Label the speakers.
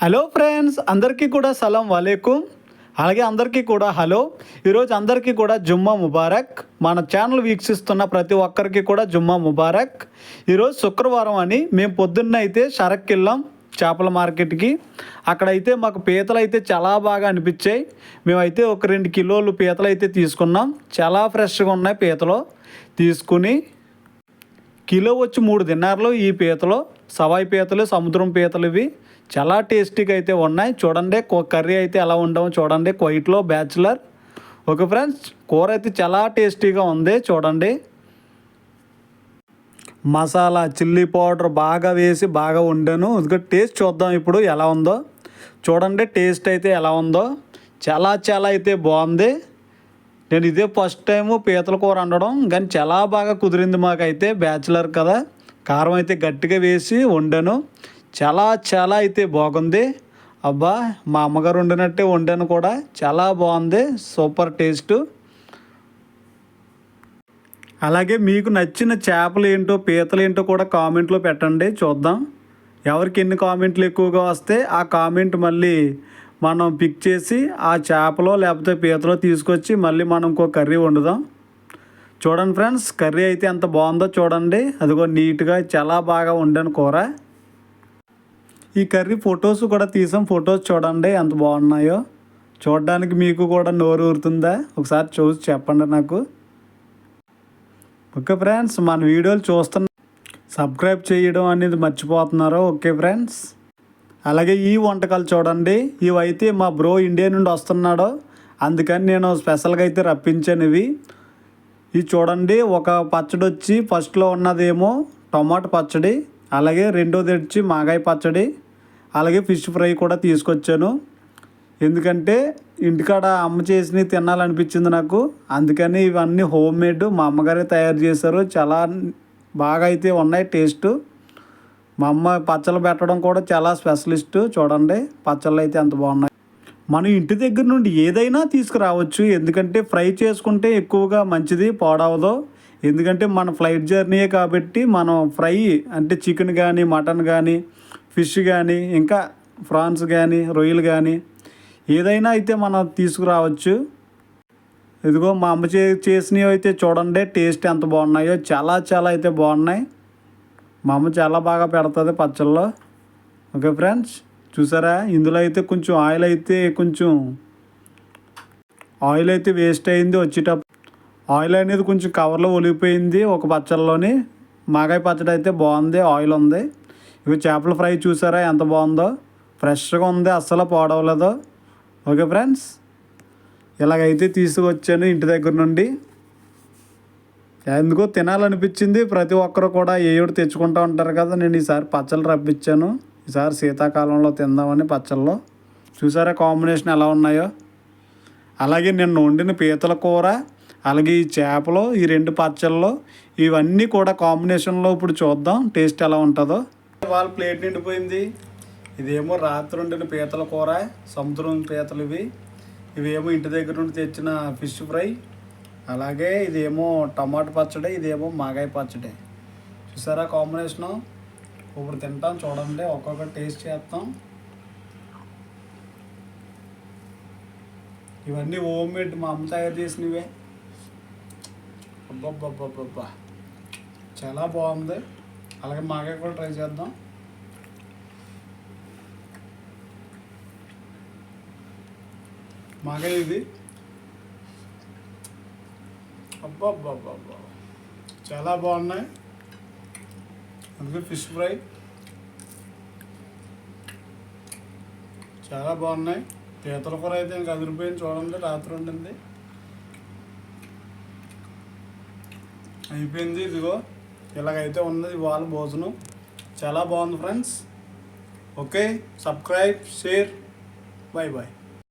Speaker 1: Hello friends అందరికీ కూడా సలాం వాలేకుం. అలాగే అందరికీ కూడా హలో. ఈరోజు అందరికీ కూడా జుమ్మా ముబారక్. మన ఛానల్ వీక్షిస్తున్న ప్రతి ఒక్కరికి కూడా జుమ్మా ముబారక్. ఈరోజు శుక్రవారం అని మేము పొద్దున్న అయితే షరక్ వెళ్ళాం చేపల మార్కెట్కి. అక్కడైతే మాకు పీతలు అయితే చాలా బాగా అనిపించాయి. మేమైతే ఒక రెండు కిలోలు పీతలు అయితే తీసుకున్నాం. చాలా ఫ్రెష్గా ఉన్నాయి పీతలు. తీసుకుని కిలో వచ్చి మూడు తిన్నారులు ఈ పీతలు. సవాయి పీతలు సముద్రం పీతలు ఇవి. చాలా టేస్టీగా అయితే ఉన్నాయి. చూడండి కర్రీ అయితే ఎలా ఉండవు చూడండి క్వైట్లో బ్యాచులర్ ఓకే ఫ్రెండ్స్ కూర అయితే చాలా టేస్టీగా ఉంది చూడండి. మసాలా చిల్లీ పౌడర్ బాగా వేసి బాగా వండాను. టేస్ట్ చూద్దాం ఇప్పుడు ఎలా ఉందో. చూడండి టేస్ట్ అయితే ఎలా ఉందో. చాలా చాలా అయితే బాగుంది. నేను ఇదే ఫస్ట్ టైము పీతల కూర వండడం కానీ చాలా బాగా కుదిరింది మాకైతే బ్యాచులర్ కదా. కారం అయితే గట్టిగా వేసి వండాను. చాలా చాలా అయితే బాగుంది. అబ్బా మా అమ్మగారు వండినట్టే వండాను కూడా. చాలా బాగుంది. Super taste. అలాగే మీకు నచ్చిన చేపలు ఏంటో పీతలు ఏంటో కూడా కామెంట్లో పెట్టండి. చూద్దాం. ఎవరికి ఎన్ని కామెంట్లు ఎక్కువగా వస్తే ఆ కామెంట్ మళ్ళీ మనం పిక్ చేసి ఆ చేపలో లేకపోతే పీతలో తీసుకొచ్చి మళ్ళీ మనం ఇంకో కర్రీ వండుదాం. చూడండి ఫ్రెండ్స్ కర్రీ అయితే ఎంత బాగుందో చూడండి. అదిగో నీట్గా చాలా బాగా వండాను కూర. ఈ కర్రీ ఫొటోస్ కూడా తీసాం. ఫొటోస్ చూడండి ఎంత బాగున్నాయో. చూడడానికి మీకు కూడా నోరు ఊరుతుందా? ఒకసారి చూసి చెప్పండి నాకు. ఓకే ఫ్రెండ్స్ మన వీడియోలు చూస్తున్న సబ్స్క్రైబ్ చేయడం అనేది మర్చిపోతున్నారు? Okay friends. అలాగే ఈ వంటకాలు చూడండి. ఇవైతే మా బ్రో ఇండియా నుండి వస్తున్నాడు. అందుకని నేను స్పెషల్గా అయితే రప్పించాను ఇవి ఇవి చూడండి ఒక పచ్చడి వచ్చి ఫస్ట్లో ఉన్నదేమో టమాటో పచ్చడి అలాగే రెండోది వచ్చి మాగాయ పచ్చడి. అలాగే ఫిష్ ఫ్రై కూడా తీసుకొచ్చాను. ఎందుకంటే ఇంటికాడ అమ్మ చేసినవి తినాలనిపించింది నాకు. అందుకని ఇవన్నీ హోమ్ మేడ్ మా అమ్మగారే తయారు చేశారు. చాలా బాగా అయితే ఉన్నాయి టేస్ట్. మా అమ్మ పచ్చళ్ళు పెట్టడం కూడా చాలా స్పెషలిస్ట్. చూడండి పచ్చళ్ళు అయితే ఎంత బాగున్నాయి. మనం ఇంటి దగ్గర నుండి ఏదైనా తీసుకురావచ్చు. ఎందుకంటే ఫ్రై చేసుకుంటే ఎక్కువగా మంచిది పాడవదు. ఎందుకంటే మన ఫ్లైట్ జర్నీయే కాబట్టి మనం ఫ్రై అంటే చికెన్ కానీ మటన్ కానీ ఫిష్ కానీ ఇంకా ప్రాన్స్ కానీ రొయ్యలు కానీ ఏదైనా అయితే మనం తీసుకురావచ్చు. ఇదిగో మా అమ్మ చే చేసినవి అయితే చూడండి టేస్ట్ ఎంత బాగున్నాయో చాలా చాలా అయితే బాగున్నాయి. మా అమ్మ చాలా బాగా పెడుతుంది పచ్చళ్ళలో ఓకే ఫ్రెండ్స్ చూసారా? ఇందులో అయితే కొంచెం ఆయిల్ అయితే కొంచెం ఆయిల్ అయితే వేస్ట్ అయింది వచ్చేటప్పుడు. ఆయిల్ అనేది కొంచెం కవర్లో ఒలిగిపోయింది ఒక పచ్చళ్ళలోని. మాగాయ పచ్చడి అయితే బాగుంది ఆయిల్ ఉంది. ఇవి చేపల ఫ్రై చూసారా? ఎంత బాగుందో? ఫ్రెష్గా ఉంది అస్సలు పాడవలేదు. ఓకే ఫ్రెండ్స్ ఇలాగైతే తీసుకొచ్చాను ఇంటి దగ్గర నుండి. ఎందుకో తినాలనిపించింది. ప్రతి ఒక్కరు కూడా ఏడు తెచ్చుకుంటూ ఉంటారు కదా నేను ఈసారి పచ్చళ్ళు రప్పించాను. ఈసారి శీతాకాలంలో తిందామని పచ్చళ్ళు. చూసారా కాంబినేషన్ ఎలా ఉన్నాయో? అలాగే నేను వండిన పీతల కూర అలాగే ఈ చేపలు ఈ రెండు పచ్చళ్ళు ఇవన్నీ కూడా కాంబినేషన్లో ఇప్పుడు చూద్దాం టేస్ట్ ఎలా ఉంటుందో. వాళ్ళ ప్లేట్ నిండిపోయింది. ఇదేమో రాత్రి వండిన పీతల కూర సముద్రం పీతలు ఇవి. ఇవేమో ఇంటి దగ్గర నుండి తెచ్చిన ఫిష్ ఫ్రై. అలాగే ఇదేమో టమాటా పచ్చడి ఇదేమో మాగాయ పచ్చడి. చూసారా కాంబినేషను? ఇప్పుడు తింటాం చూడండి ఒక్కొక్క టేస్ట్ చేస్తాం. ఇవన్నీ హోమ్ మేడ్ మా అమ్మ తయారు చేసినవే. అబ్బబ్బబ్బబ్బబ్బా. చాలా బాగుంది. అలాగే మాకే కూడా ట్రై చేద్దాం. మాకే ఇది. అబ్బాబ్బాబ్బా చాలా బాగున్నాయి. అందుకే ఫిష్ ఫ్రై. చాలా బాగున్నాయి. పీతల కూర అయితే ఇంకా అదిరిపోయింది చూడండి రాత్రి ఉండింది అయిపోయింది ఇదిగో. ఇలాగైతే ఉన్నది వాళ్ళ భోజనం. చాలా బాగుంది friends. Okay subscribe share. Bye bye